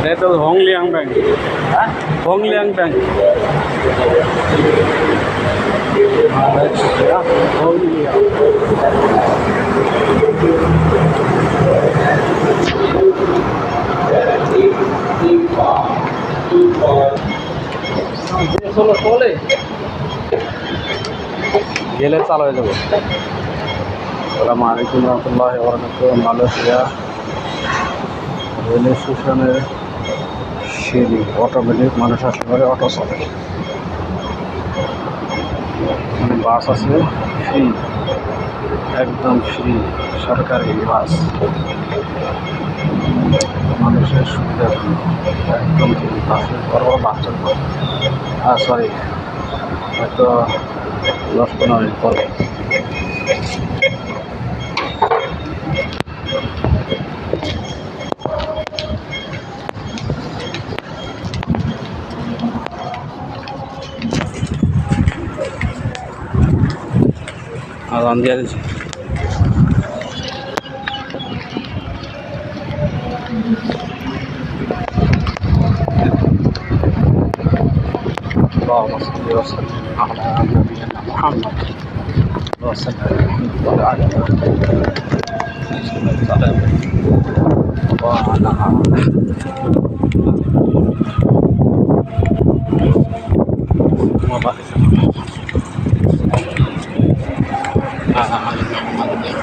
এটা তো হংলিয়াং ব্যাংক হ্যাঁ হংলিয়াং ব্যাংক হংলিয়াং ষোলো ষোলে গেলে চালু হয়ে যাবো আসসালামু আলাইকুম রহমতুল্লাহ বরকাত মালয়েশিয়া রেলওয়ে স্টেশনের সিঁড়ি অটোমেটিক মানুষ আসলে পরে, অটো চলে। মানে বাস আছে ফ্রি একদম ফ্রি সরকারি বাস। মানুষের সুবিধার জন্য একদম ফ্রি বাসে বড় বড় বাচ্চার আর সরি হয়তো দশ পনেরো মিনিট পরে। అదాన్ దియా اللهم صل وسلم على نبينا محمد وسلم على محمد وعلى اله وصحبه وسلم وعلى اله nakakakalit na kumalit.